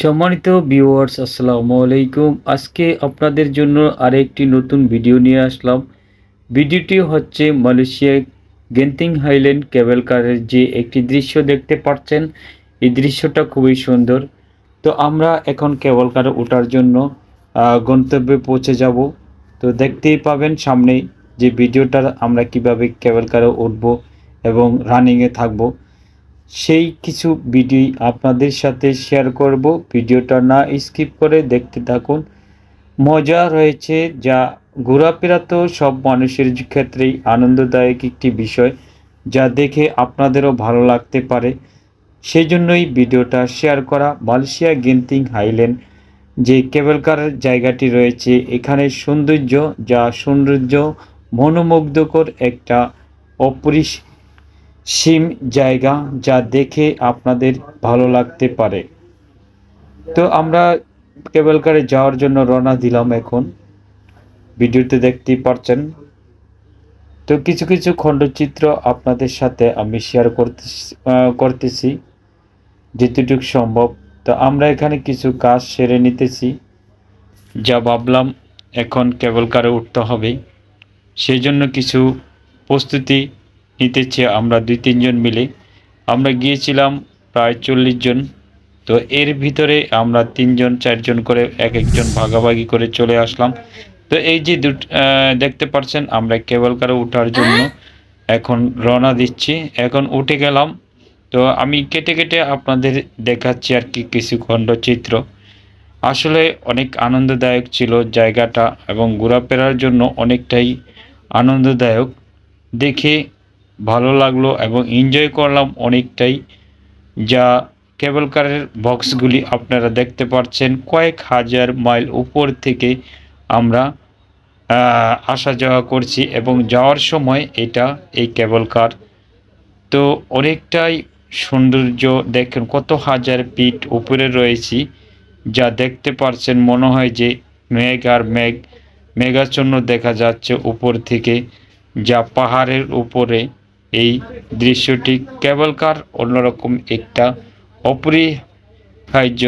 সম্মানিত ভিউয়ার্স আসসালামু আলাইকুম। আজকে আপনাদের জন্য আরেকটি নতুন ভিডিও নিয়ে আসলাম। ভিডিওটি হচ্ছে মালয়েশিয়া গেন্তিং হাইল্যান্ড কেবল কারের যে একটি দৃশ্য দেখতে পাচ্ছেন, এই দৃশ্যটা খুবই সুন্দর। তো আমরা এখন কেবল কারে ওঠার জন্য গন্তব্যে পৌঁছে যাব। তো দেখতেই পাবেন সামনেই যে ভিডিওটা আমরা কীভাবে কেবল কারে উঠবো এবং রানিংয়ে থাকব। সেই কিছু ভিডিও আপনাদের সাথে শেয়ার করব। ভিডিওটা না স্কিপ করে দেখতে থাকুন। মজা রয়েছে যা ঘোরাফেরা তো সব মানুষের ক্ষেত্রেই আনন্দদায়ক একটি বিষয় যা দেখে আপনাদেরও ভালো লাগতে পারে। সেই জন্যই ভিডিওটা শেয়ার করা মালয়েশিয়া গেন্তিং হাইল্যান্ড যে কেবল কারের জায়গাটি রয়েছে, এখানে সৌন্দর্য যা সৌন্দর্য মনোমুগ্ধকর একটা অপরিস সীম জায়গা যা দেখে আপনাদের ভালো লাগতে পারে। তো আমরা কেবল কারে যাওয়ার জন্য রওনা দিলাম এখন। ভিডিওতে দেখতেই পারছেন। তো কিছু কিছু খণ্ডচিত্র আপনাদের সাথে আমি শেয়ার করতে করতেছি, যেতটুকু সম্ভব। তো আমরা এখানে কিছু কাজ সেরে নিতেছি। যা ভাবলাম এখন কেবল কারে উঠতে হবে। সেই জন্য কিছু প্রস্তুতি নিতেছি আমরা দুই, তিনজন মিলে আমরা গিয়েছিলাম প্রায় চল্লিশ জন। তো এর ভিতরে আমরা তিনজন, চারজন করে এক একজন ভাগাভাগি করে চলে আসলাম। তো এই যে দেখতে পাচ্ছেন আমরা কেবল কারে ওঠার জন্য এখন রওনা দিচ্ছি। এখন উঠে গেলাম। তো আমি কেটে কেটে আপনাদের দেখাচ্ছি আর কি কিছু খণ্ডচিত্র। আসলে অনেক আনন্দদায়ক ছিল জায়গাটা এবং ঘোরাফেরার জন্য অনেকটাই আনন্দদায়ক। দেখে ভালো লাগল এবং এনজয় করলাম অনেকটাই, যা কেবল কারের বক্সগুলি আপনারা দেখতে পাচ্ছেন। কয়েক হাজার মাইল উপর থেকে আমরা আসা যাওয়া করছি এবং যাওয়ার সময় এটা এই কেবল কার তো অনেকটাই সৌন্দর্য দেখেন, কত হাজার ফিট উপরে রয়েছি, যা দেখতে পারছেন মনে হয় যে মেঘ আর মেঘ, মেঘাচ্ছন্ন দেখা যাচ্ছে উপর থেকে, যা পাহাড়ের উপরে এই দৃশ্যটি কেবল কার অন্যরকম একটা অপরিহার্য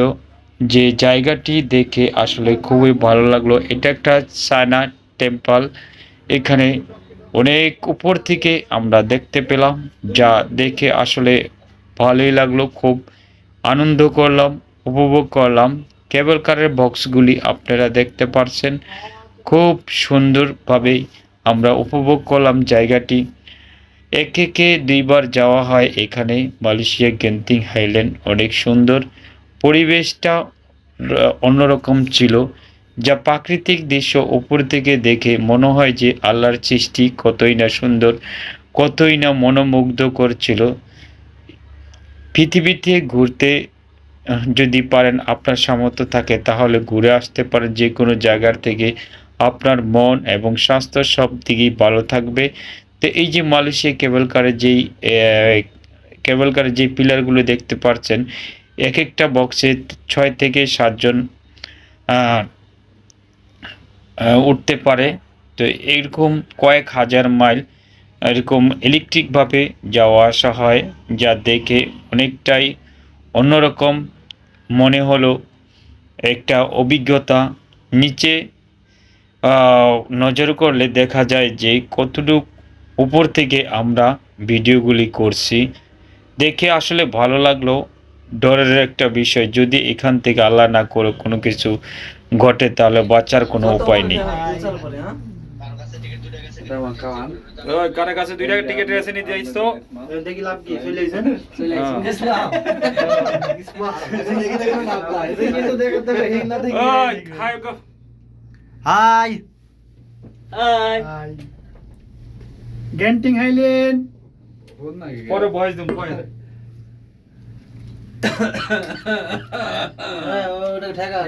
যে জায়গাটি দেখে আসলে খুবই ভালো লাগল। এটা একটা সায়না টেম্পল। এখানে অনেক উপর থেকে আমরা দেখতে পেলাম, যা দেখে আসলে ভালোই লাগল, খুব আনন্দ করলাম, উপভোগ করলাম। কেবল কারের বক্সগুলি আপনারা দেখতে পারছেন। খুব সুন্দরভাবে আমরা উপভোগ করলাম জায়গাটি। একে একে দুইবার যাওয়া হয় এখানে। মালয়েশিয়া গেন্তিং হাইল্যান্ড অনেক সুন্দর। পরিবেশটা অন্যরকম ছিল। যা প্রাকৃতিক দৃশ্য উপর থেকে দেখে মনে হয় যে আল্লাহর সৃষ্টি কতই না সুন্দর, কতই না মনোমুগ্ধ করছিল পৃথিবীতে ঘুরতে যদি পারেন আপনার সামর্থ্য থাকে, তাহলে ঘুরে আসতে পারেন যে কোনো জায়গার থেকে। আপনার মন এবং স্বাস্থ্য সব দিকেই ভালো থাকবে। তো এই যে মালয়েশিয়া কেবল কারের যেই কেবল কারের যে পিলারগুলো দেখতে পাচ্ছেন এক একটা বক্সে ছয় থেকে সাতজন উঠতে পারে। তো এরকম কয়েক হাজার মাইল, এরকম ইলেকট্রিকভাবে যাওয়া আসা হয়, যা দেখে অনেকটাই অন্যরকম মনে হলো। একটা অভিজ্ঞতা, নিচে নজর করলে দেখা যায় যে কতটুক উপর থেকে আমরা ভিডিওগুলি করছি। দেখে আসলে ভালো লাগল। ডরের একটা বিষয় যদি এখান থেকে আল্লাহ না করে কোনো কিছু ঘটে তাহলে বাঁচার কোনো উপায় নেই। কারে কাছে দুইটা টিকেট আছে নিতে যাইছ তো। দেখি লাভ কি চলে আইছেন? চলে আইছেন। ওই hi. Hi. Hi. Genting Highland পরে ভয়েস দিম পরে ওটা ঠেকা